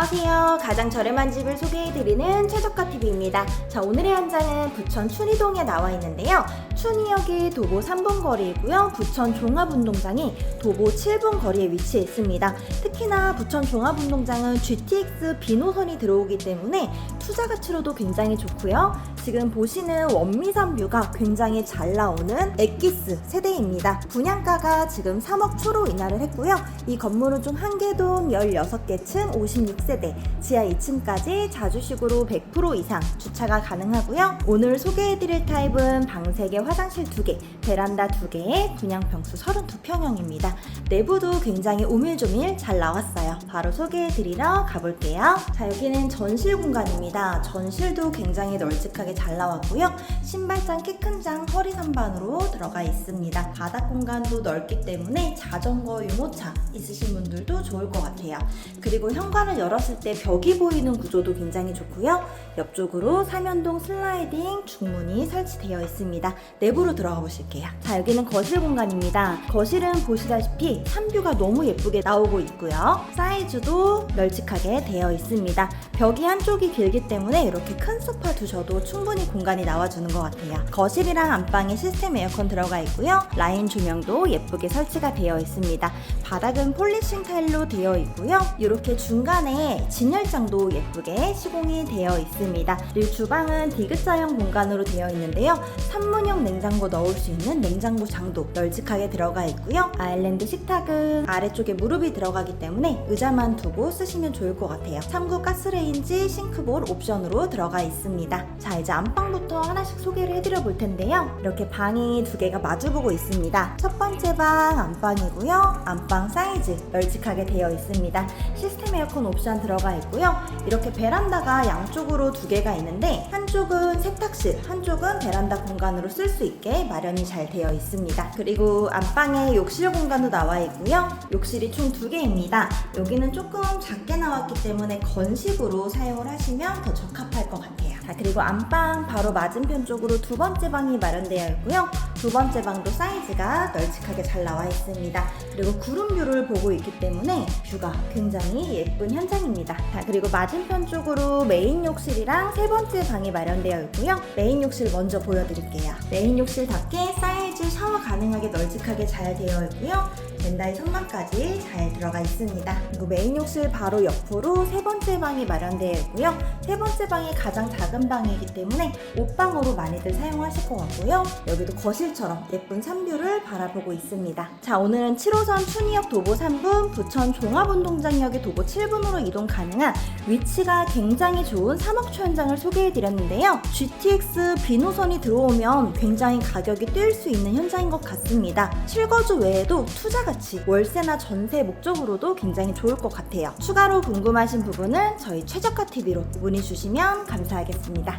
안녕하세요. 가장 저렴한 집을 소개해드리는 최저가TV입니다. 자, 오늘의 현장은 부천 춘희동에 나와 있는데요. 춘희역이 도보 3분 거리이고요. 부천 종합운동장이 도보 7분 거리에 위치해 있습니다. 특히나 부천 종합운동장은 GTX B 노선이 들어오기 때문에 투자 가치로도 굉장히 좋고요. 지금 보시는 원미산 뷰가 굉장히 잘 나오는 엑기스 세대입니다. 분양가가 지금 3억 초로 인하를 했고요. 이 건물은 총 한개동 16개 층 56세대, 지하 2층까지 자주식으로 100% 이상 주차가 가능하고요. 오늘 소개해드릴 타입은 방 3개, 화장실 2개, 베란다 2개에 분양 평수 32평형입니다. 내부도 굉장히 오밀조밀 잘 나왔어요. 바로 소개해드리러 가볼게요. 자, 여기는 전실 공간입니다. 전실도 굉장히 널찍하게 잘 나왔고요. 신발장 키 큰 장 허리 선반으로 들어가 있습니다. 바닥 공간도 넓기 때문에 자전거 유모차 있으신 분들도 좋을 것 같아요. 그리고 현관을 열었을 때 벽이 보이는 구조도 굉장히 좋고요. 옆쪽으로 삼연동 슬라이딩 중문이 설치되어 있습니다. 내부로 들어가 보실게요. 자, 여기는 거실 공간입니다. 거실은 보시다시피 산뷰가 너무 예쁘게 나오고 있고요. 사이즈도 널찍하게 되어 있습니다. 벽이 한쪽이 길기 때문에 이렇게 큰 소파 두셔도 충분 히 공간이 나와주는 것 같아요. 거실이랑 안방에 시스템 에어컨 들어가 있고요. 라인 조명도 예쁘게 설치가 되어 있습니다. 바닥은 폴리싱 타일로 되어 있고요. 이렇게 중간에 진열장도 예쁘게 시공이 되어 있습니다. 그리고 주방은 디귿자형 공간으로 되어 있는데요. 산문형 냉장고 넣을 수 있는 냉장고 장도 널찍하게 들어가 있고요. 아일랜드 식탁은 아래쪽에 무릎이 들어가기 때문에 의자만 두고 쓰시면 좋을 것 같아요. 3구 가스레인지, 싱크볼 옵션으로 들어가 있습니다. 자, 이제 안방부터 하나씩 소개를 해드려 볼 텐데요. 이렇게 방이 두 개가 마주보고 있습니다. 첫 번째 방 안방이고요. 안방 사이즈 널찍하게 되어 있습니다. 시스템 에어컨 옵션 들어가 있고요. 이렇게 베란다가 양쪽으로 두 개가 있는데 한쪽은 세탁실, 한쪽은 베란다 공간으로 쓸 수 있게 마련이 잘 되어 있습니다. 그리고 안방에 욕실 공간도 나와 있고요. 욕실이 총 두 개입니다. 여기는 조금 작게 나왔기 때문에 건식으로 사용을 하시면 더 적합할 것 같아요. 자, 그리고 안방 바로 맞은편 쪽으로 두 번째 방이 마련되어 있고요. 두 번째 방도 사이즈가 널찍하게 잘 나와 있습니다. 그리고 구름뷰를 보고 있기 때문에 뷰가 굉장히 예쁜 현장입니다. 자, 그리고 맞은편 쪽으로 메인 욕실이랑 세 번째 방이 마련되어 있고요. 메인 욕실 먼저 보여드릴게요. 메인 욕실답게 사이즈 샤워 가능하게 널찍하게 잘 되어 있고요. 벤다이 선반까지 잘 들어가 있습니다. 그리고 메인 욕실 바로 옆으로 세 번째 방이 마련되어 있고요. 세 번째 방이 가장 작은 방이기 때문에 옷방으로 많이들 사용하실 것 같고요. 여기도 거실처럼 예쁜 산뷰를 바라보고 있습니다. 자, 오늘은 7호선 춘희역 도보 3분, 부천 종합운동장역의 도보 7분으로 이동 가능한 위치가 굉장히 좋은 3억초 현장을 소개해드렸는데요. GTX B 노선이 들어오면 굉장히 가격이 뛸 수 있는 현장인 것 같습니다. 실거주 외에도 투자 가치, 월세나 전세 목적으로도 굉장히 좋을 것 같아요. 추가로 궁금하신 부분은 저희 최저가 TV로 문의 주시면 감사하겠습니다.